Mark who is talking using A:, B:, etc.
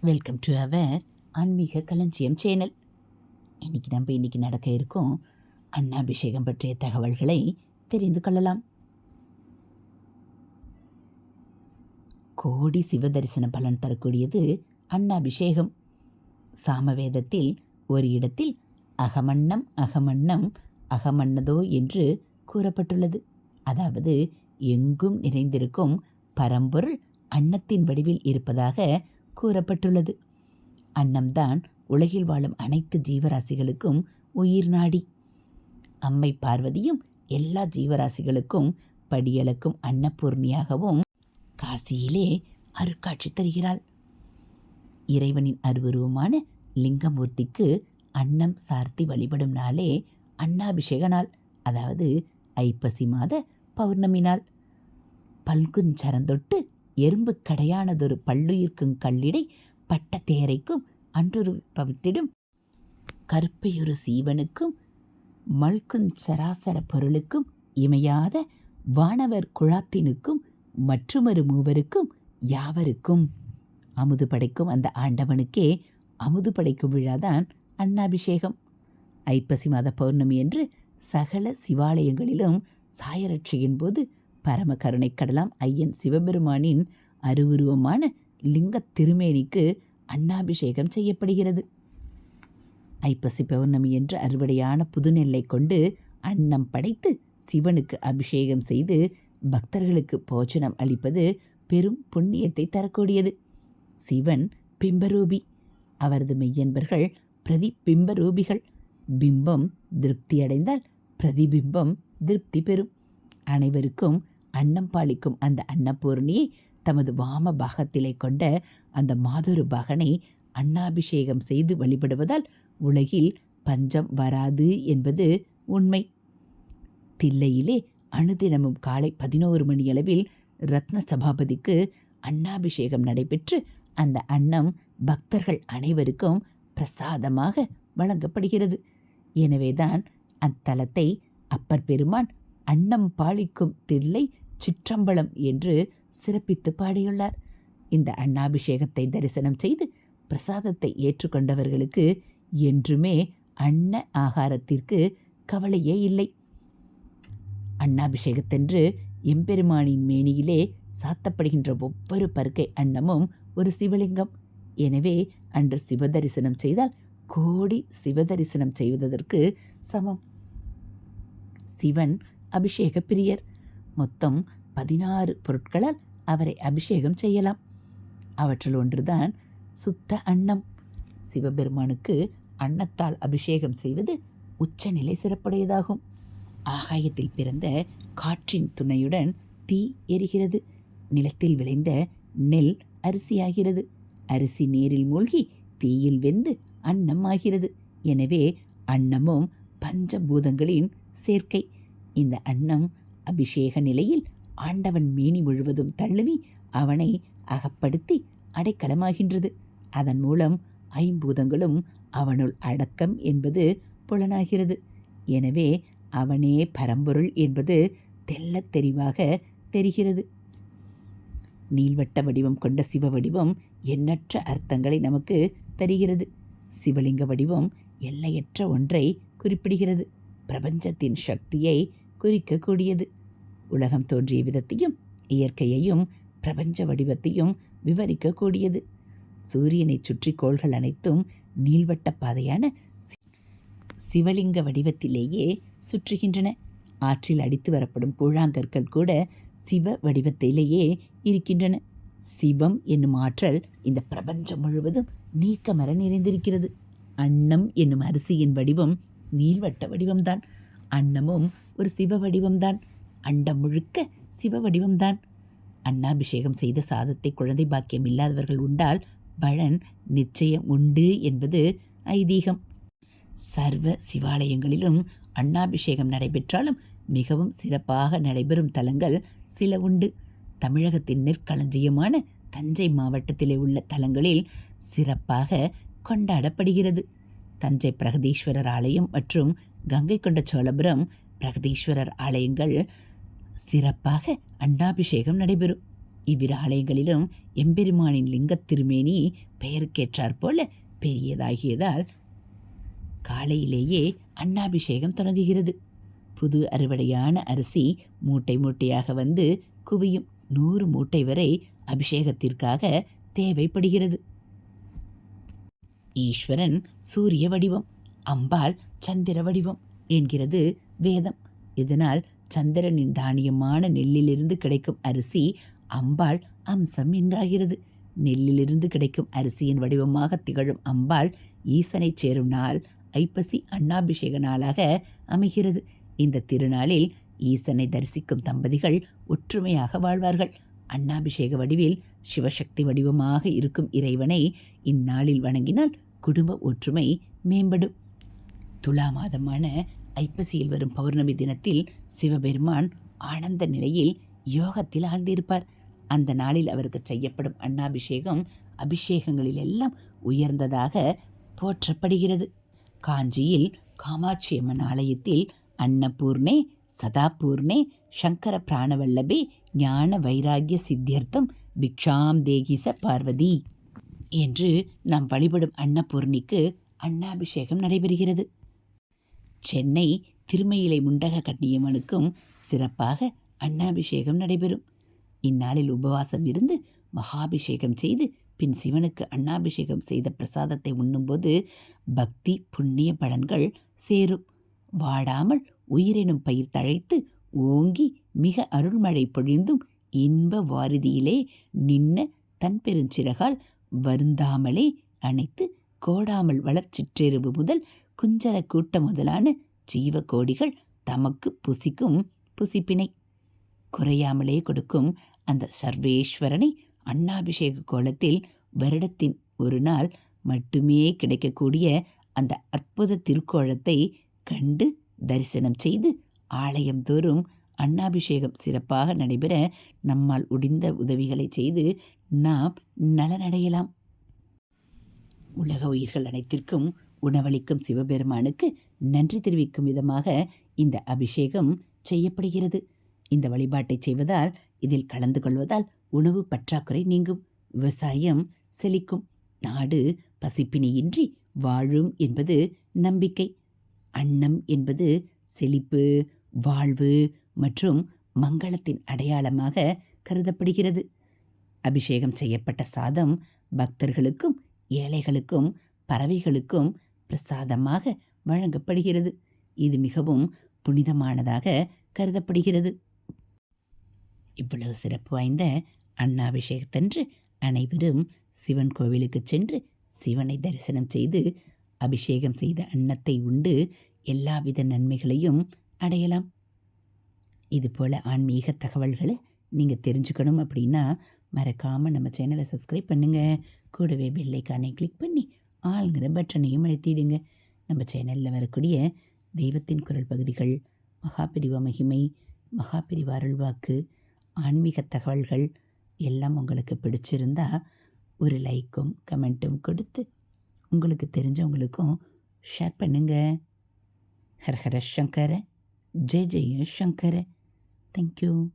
A: Welcome to our ஆன்மீக களஞ்சியம் channel இன்றைக்கி நம்ம இன்னைக்கு நடக்க இருக்கும் அன்னாபிஷேகம் பற்றிய தகவல்களை தெரிந்து கொள்ளலாம். கோடி சிவதரிசன பலன் தரக்கூடியது அன்னாபிஷேகம். சாமவேதத்தில் ஒரு இடத்தில் அகமன்னம் அகமன்னம் அகமன்னதோ என்று கூறப்பட்டுள்ளது. அதாவது எங்கும் நிறைந்திருக்கும் பரம்பொருள் அன்னத்தின் வடிவில் இருப்பதாக கூறப்பட்டுள்ளது. அன்னம்தான் உலகில் வாழும் அனைத்து ஜீவராசிகளுக்கும் உயிர் நாடி. அம்மை பார்வதியும் எல்லா ஜீவராசிகளுக்கும் படியளக்கும் அன்னபூர்ணியாகவும் காசியிலே அருட்காட்சி தருகிறாள். இறைவனின் அருவுருவமான லிங்கமூர்த்திக்கு அன்னம் சார்த்தி வழிபடும் நாளே அன்னாபிஷேக நாள் அதாவது ஐப்பசி மாத பௌர்ணமி நாள். பல்குஞ்சரந்தொட்டு எறும்பு கடையானதொரு பல்லுயிர்க்கும் கல்லிடை பட்ட தேரைக்கும் அன்றொரு பவித்திடும் கருப்பையொரு சீவனுக்கும் மல்குஞ்சராசர பொருளுக்கும் இமையாத வானவர் குழாத்தினுக்கும் மற்றுமொரு மூவருக்கும் யாவருக்கும்? அமுது படைக்கும் அந்த ஆண்டவனுக்கே அமுது படைக்கும் விழாதான் அன்னாபிஷேகம். ஐப்பசி மாத பௌர்ணமி என்று சகல சிவாலயங்களிலும் சாயரட்சியின் போது பரம கருணை கடலாம் ஐயன் சிவபெருமானின் அருவுருவமான லிங்க திருமேனிக்கு அன்னாபிஷேகம் செய்யப்படுகிறது. ஐப்பசி பௌர்ணமி என்று அறுவடையான புதுநெல்லை கொண்டு அன்னம் படைத்து சிவனுக்கு அபிஷேகம் செய்து பக்தர்களுக்கு போஜனம் அளிப்பது பெரும் புண்ணியத்தை தரக்கூடியது. சிவன் பிம்பரூபி. அவரது மெய்யன்பர்கள் பிரதி பிம்பரூபிகள் பிம்பம் திருப்தி அடைந்தால் பிரதிபிம்பம் திருப்தி பெறும். அனைவருக்கும் அன்னம் பாலிக்கும் அந்த அன்னபூர்ணி தமது வாம பாகத்திலே கொண்ட அந்த மாதொரு பகனை அன்னாபிஷேகம் செய்து வழிபடுவதால் உலகில் பஞ்சம் வராது என்பது உண்மை. தில்லையிலே அனுதினமும் காலை பதினோரு மணியளவில் ரத்ன சபாபதிக்கு அன்னாபிஷேகம் நடைபெற்று அந்த அன்னம் பக்தர்கள் அனைவருக்கும் பிரசாதமாக வழங்கப்படுகிறது. எனவேதான் அத்தலத்தை அப்பர் பெருமான் அன்னம் பாலிக்கும் தில்லை சிற்றம்பலம் என்று சிறப்பித்து பாடியுள்ளார். இந்த அன்னாபிஷேகத்தை தரிசனம் செய்து பிரசாதத்தை ஏற்றுக்கொண்டவர்களுக்கு என்றுமே அன்ன ஆகாரத்திற்கு கவலையே இல்லை. அன்னாபிஷேகத்தென்று எம்பெருமானின் மேனியிலே சாத்தப்படுகின்ற ஒவ்வொரு பருக்கை அன்னமும் ஒரு சிவலிங்கம். எனவே அன்று சிவதரிசனம் செய்தால் கோடி சிவதரிசனம் செய்வதற்கு சமம். சிவன் அபிஷேக பிரியர் மொத்தம் பதினாறு பொருட்களால் அவரை அபிஷேகம் செய்யலாம். அவற்றில் ஒன்றுதான் சுத்த அன்னம். சிவபெருமானுக்கு அன்னத்தால் அபிஷேகம் செய்வது உச்சநிலை சிறப்புடையதாகும். ஆகாயத்தில் பிறந்த காற்றின் துணையுடன் தீ எரிகிறது. நிலத்தில் விளைந்த நெல் அரிசியாகிறது. அரிசி நீரில் மூழ்கி தீயில் வெந்து அன்னம் ஆகிறது எனவே அன்னமும் பஞ்சபூதங்களின் சேர்க்கை. இந்த அன்னம் அபிஷேக நிலையில் ஆண்டவன் மேனி முழுவதும் தள்ளுவி அவனை அகப்படுத்தி அடைக்கலமாகின்றது. அதன் மூலம் ஐம்பூதங்களும் அவனுள் அடக்கம் என்பது புலனாகிறது. எனவே அவனே பரம்பொருள் என்பது தெல்லத் தெரிவாக தெரிகிறது. நீள்வட்ட வடிவம் கொண்ட சிவ வடிவம் எண்ணற்ற அர்த்தங்களை நமக்கு தருகிறது. சிவலிங்க வடிவம் எல்லையற்ற ஒன்றை குறிப்பிடுகிறது. பிரபஞ்சத்தின் சக்தியை குறிக்கக்கூடியது. உலகம் தோன்றிய விதத்தையும் இயற்கையையும் பிரபஞ்ச வடிவத்தையும் விவரிக்கக்கூடியது. சூரியனை சுற்றி கோள்கள் அனைத்தும் நீள்வட்ட பாதையான சிவலிங்க வடிவத்திலேயே சுற்றுகின்றன. ஆற்றில் அடித்து வரப்படும் கூழாங்கற்கள் கூட சிவ வடிவத்திலேயே இருக்கின்றன. சிவம் என்னும் ஆற்றல் இந்த பிரபஞ்சம் முழுவதும் நீக்கமர நிறைந்திருக்கிறது. அன்னம் என்னும் அரிசியின் வடிவம் நீள்வட்ட வடிவம்தான். அன்னமும் ஒரு சிவ வடிவம்தான். அண்டம் முழுக்க சிவ வடிவம்தான். அண்ணாபிஷேகம் செய்த சாதத்தை குழந்தை பாக்கியம் இல்லாதவர்கள் உண்டால் பலன் நிச்சயம் உண்டு என்பது ஐதீகம். சர்வ சிவாலயங்களிலும் அண்ணாபிஷேகம் நடைபெற்றாலும் மிகவும் சிறப்பாக நடைபெறும் தலங்கள் சில உண்டு. தமிழகத்தின் நெற்களஞ்சியமான தஞ்சை மாவட்டத்திலே உள்ள தலங்களில் சிறப்பாக கொண்டாடப்படுகிறது. தஞ்சை பிரகதீஸ்வரர் ஆலயம் மற்றும் கங்கை கொண்ட சோழபுரம் பிரகதீஸ்வரர் ஆலயங்கள் சிறப்பாக அண்டாபிஷேகம் நடைபெறும். இவ்விரு ஆலயங்களிலும் எம்பெருமானின் லிங்கத் திருமேனி பெயருக்கேற்றாற் போல பெரியதாகியதால் காலையிலேயே அன்னாபிஷேகம் தொடங்குகிறது. புது அறுவடையான அரிசி மூட்டை மூட்டையாக வந்து குவியும் நூறு மூட்டை வரை அபிஷேகத்திற்காக தேவைப்படுகிறது. ஈஸ்வரன் சூரிய வடிவம் அம்பாள் சந்திர வடிவம் என்கிறது வேதம். இதனால் சந்திரனின் தானியமான நெல்லிலிருந்து கிடைக்கும் அரிசி அம்பாள் அம்சம் என்றாகிறது. நெல்லிலிருந்து கிடைக்கும் அரிசியின் வடிவமாக திகழும் அம்பாள் ஈசனைச் சேரும் நாள் ஐப்பசி அண்ணாபிஷேக நாளாக அமைகிறது. இந்த திருநாளில் ஈசனை தரிசிக்கும் தம்பதிகள் ஒற்றுமையாக வாழ்வார்கள். அண்ணாபிஷேக வடிவில் சிவசக்தி வடிவமாக இருக்கும் இறைவனை இந்நாளில் வணங்கினால் குடும்ப ஒற்றுமை மேம்படும். துலா மாதமான ஐப்பசியில் வரும் பௌர்ணமி தினத்தில் சிவபெருமான் ஆனந்த நிலையில் யோகத்தில் ஆழ்ந்திருப்பார். அந்த நாளில் அவருக்கு செய்யப்படும் அன்னாபிஷேகம் அபிஷேகங்களில் எல்லாம் உயர்ந்ததாக போற்றப்படுகிறது. காஞ்சியில் காமாட்சி அம்மன் ஆலயத்தில் அன்னபூர்ணே சதாபூர்ணே சங்கர பிராணவல்லபே ஞான வைராகிய சித்தியர்த்தம் பிக்ஷாம் தேகிச பார்வதி என்று நாம் வழிபடும் அன்னபூர்ணிக்கு அன்னாபிஷேகம் நடைபெறுகிறது. சென்னை திருமயிலை முண்டக கண்ணியம்மனுக்கும் சிறப்பாக அன்னாபிஷேகம் நடைபெறும். இந்நாளில் உபவாசம் இருந்து மகாபிஷேகம் செய்து பின் சிவனுக்கு அன்னாபிஷேகம் செய்த பிரசாதத்தை உண்ணும்போது பக்தி புண்ணிய பலன்கள் சேரும். வாடாமல் உயிரெனும் பயிர் தழைத்து ஓங்கி மிக அருள்மழை பொழிந்தும் இன்ப வாரிதியிலே நின்ன தன் பெருஞ்சிறகால் வருந்தாமலே அணைத்து கோடாமல் வளர்ச்சிற்றெருவு முதல் குஞ்சர கூட்டம் முதலான ஜீவ கோடிகள் தமக்கு புசிக்கும் புசிப்பினை குறையாமலே கொடுக்கும் அந்த சர்வேஸ்வரனை அண்ணாபிஷேக கோலத்தில் வருடத்தின் ஒரு நாள் மட்டுமே கிடைக்கக்கூடிய அந்த அற்புத திருக்கோலத்தை கண்டு தரிசனம் செய்து ஆலயம் தோறும் அன்னாபிஷேகம் சிறப்பாக நடைபெற நம்மால் முடிந்த உதவிகளை செய்து நாம் நலனடையலாம். உலக உயிர்கள் அனைத்திற்கும் உணவளிக்கும் சிவபெருமானுக்கு நன்றி தெரிவிக்கும் விதமாக இந்த அபிஷேகம் செய்யப்படுகிறது. இந்த வழிபாட்டை செய்வதால் இதில் கலந்து கொள்வதால் உணவு பற்றாக்குறை நீங்கும் விவசாயம் செழிக்கும் நாடு பசிப்பினியின்றி வாழும் என்பது நம்பிக்கை. அன்னம் என்பது செழிப்பு வாழ்வு மற்றும் மங்களத்தின் அடையாளமாக கருதப்படுகிறது. அபிஷேகம் செய்யப்பட்ட சாதம் பக்தர்களுக்கும் ஏழைகளுக்கும் பறவைகளுக்கும் பிரசாதமாக வழங்கப்படுகிறது. இது மிகவும் புனிதமானதாக கருதப்படுகிறது. இவ்வளவு சிறப்பு வாய்ந்த அண்ணாபிஷேகத்தன்று அனைவரும் சிவன் கோவிலுக்கு சென்று சிவனை தரிசனம் செய்து அபிஷேகம் செய்த அன்னத்தை உண்டு எல்லாவித நன்மைகளையும் அடையலாம். இதுபோல் ஆன்மீக தகவல்களை நீங்கள் தெரிஞ்சுக்கணும் அப்படின்னா மறக்காமல் நம்ம சேனலை சப்ஸ்கிரைப் பண்ணுங்கள் கூடவே பெல்லைக்கானை கிளிக் பண்ணி ஆளுங்கிற பட்டனையும் அழுத்திடுங்க நம்ம சேனலில் வரக்கூடிய தெய்வத்தின் குரல் பகுதிகள் மகாபிரிவ மகிமை மகாபிரிவ அருள்வாக்கு ஆன்மீக தகவல்கள் எல்லாம் உங்களுக்கு பிடிச்சிருந்தா ஒரு லைக்கும் கமெண்ட்டும் கொடுத்து உங்களுக்கு தெரிஞ்சவங்களுக்கும் ஷேர் பண்ணுங்கள் ஹர ஹர சங்கர ஜெய ஜெய சங்கர. தேங்க்யூ